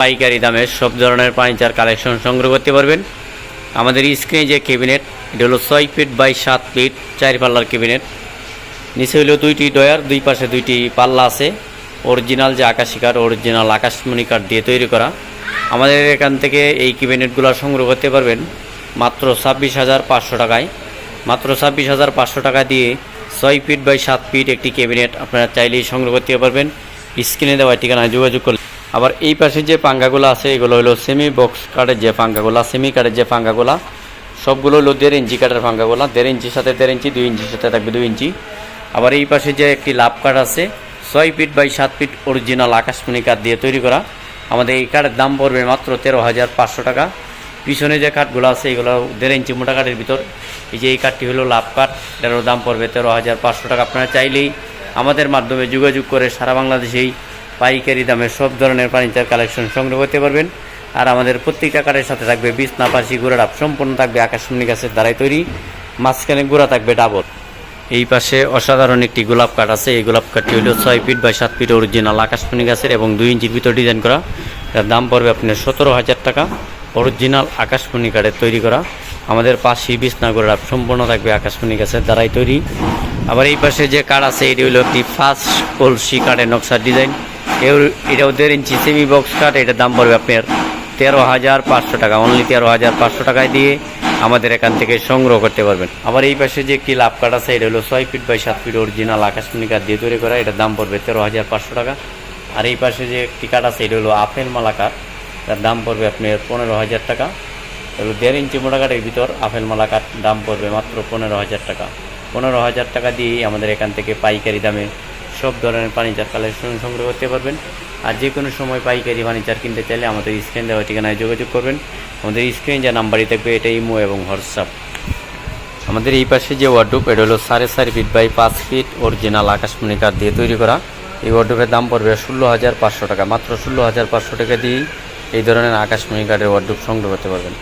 পাইকারি দামে সব ধরনের ফার্নিচার কালেকশন সংগ্রহ করতে পারবেন। আমাদের স্ক্রিনে যে ক্যাবিনেট, এটা হলো ছয় ফিট বাই সাত ফিট চার পাল্লার ক্যাবিনেট। নিচে হলো দুইটি ডয়ার দুই পাশে দুইটি পাল্লা আছে। অরিজিনাল যে আকাশি কাঠ অরিজিনাল আকাশমণি কাঠ দিয়ে তৈরি করা। আমাদের এখান থেকে এই ক্যাবিনেটগুলো সংগ্রহ করতে পারবেন মাত্র ছাব্বিশ হাজার পাঁচশো টাকায়। মাত্র ছাব্বিশ হাজার পাঁচশো টাকা দিয়ে ছয় ফিট বাই সাত ফিট একটি ক্যাবিনেট আপনারা চাইলেই সংগ্রহ করতে পারবেন। স্ক্রিনে দেওয়া ঠিকানায় যোগাযোগ করলে আবার এই পাশে যে পাঙ্গাগুলো আছে, এগুলো হলো সেমি বক্স কাঠের যে পাঙ্গাগুলা সেমি কাঠের যে পাঙ্গাগুলা, সবগুলো হলো দেড় ইঞ্চি কাঠের পাঙ্গাগুলা। দেড় ইঞ্চির সাথে দেড় ইঞ্চি, দুই ইঞ্চির সাথে থাকবে দুই ইঞ্চি। আবার এই পাশে যে একটি লাভ কাঠ আছে, ছয় ফিট বাই সাত ফিট অরিজিনাল আকাশমণি কাঠ দিয়ে তৈরি করা। আমাদের এই কাঠের দাম পড়বে মাত্র তেরো হাজার পাঁচশো টাকা। পিছনে যে কাঠগুলো আছে, এগুলো দেড় ইঞ্চি মোটা কাঠের ভিতর। এই যে এই কাঠটি হলো লাভ কাঠ এটারও দাম পড়বে তেরো হাজার পাঁচশো টাকা। আপনারা চাইলেই আমাদের মাধ্যমে যোগাযোগ করে সারা বাংলাদেশেই পাইকারি দামে সব ধরনের ফার্নিচার কালেকশন সংগ্রহ করতে পারবেন। আর আমাদের প্রত্যেকটা কাঠের সাথে থাকবে বিছনা পাশি গোড়াডাপ সম্পূর্ণ থাকবে আকাশমণি গাছের দ্বারাই তৈরি। মাঝখানে গোড়া থাকবে ডাবল এই পাশে অসাধারণ একটি গোলাপ কাঠ আছে। এই গোলাপ কাঠটি হলো ছয় ফিট বাই সাত ফিট অরিজিনাল আকাশমণি গাছের এবং দুই ইঞ্চির ভিতর ডিজাইন করা। এর দাম পড়বে আপনার সতেরো হাজার টাকা। অরিজিনাল আকাশমণি কাঠের তৈরি করা। আমাদের পাশে বিছনা গোড়াডাপ সম্পূর্ণ থাকবে আকাশমণি গাছের দ্বারাই তৈরি। আবার এই পাশে যে কাঠ আছে, এটি হলো একটি ফার্স্ট কলসি কাঠের নকশার ডিজাইন এও এটাও দেড় ইঞ্চি সেমি বক্স কাঠ এটার দাম পড়বে আপনার তেরো হাজার পাঁচশো টাকা। অনলি তেরো হাজার পাঁচশো টাকায় দিয়ে আমাদের এখান থেকে সংগ্রহ করতে পারবেন। আবার এই পাশে যে একটি লাভ কাঠ আছে, এটা হলো ছয় ফিট বাই সাত ফিট অরিজিনাল আকাশমণি কাঠ দিয়ে তৈরি করা। এটার দাম পড়বে তেরো হাজার পাঁচশো টাকা। আর এই পাশে যে একটি কাঠ আছে, এটা হলো আপেল মালা কাঠ তার দাম পড়বে আপনার পনেরো হাজার টাকা। এগুলো দেড় ইঞ্চি মোটা কাঠের ভিতর আপেল মালা কাঠ দাম পড়বে মাত্র পনেরো হাজার টাকা। পনেরো হাজার টাকা দিয়েই আমাদের এখান থেকে পাইকারি দামে সব ধরনের ফার্নিচার কালেকশন সংগ্রহ করতে পারবেন। আর যে কোনো সময় পাইকারি ফার্নিচার কিনতে চাইলে আমাদের স্ক্রিন দেওয়া ঠিকানায় যোগাযোগ করবেন। আমাদের স্ক্রিন যা নাম্বারই থাকবে, এটা ইমো এবং হোয়াটসঅ্যাপ। আমাদের এই পাশে যে ওয়ার্ডরোব এটা হলো সাড়ে চারি ফিট বাই পাঁচ ফিট অরিজিনাল আকাশমণি কাঠ দিয়ে তৈরি করা। এই ওয়ার্ডরোবের দাম পড়বে ষোলো হাজার পাঁচশো টাকা। মাত্র ষোলো হাজার পাঁচশো টাকা দিয়েই এই ধরনের আকাশমণি কাঠের ওয়ার্ডরোব সংগ্রহ করতে পারবেন।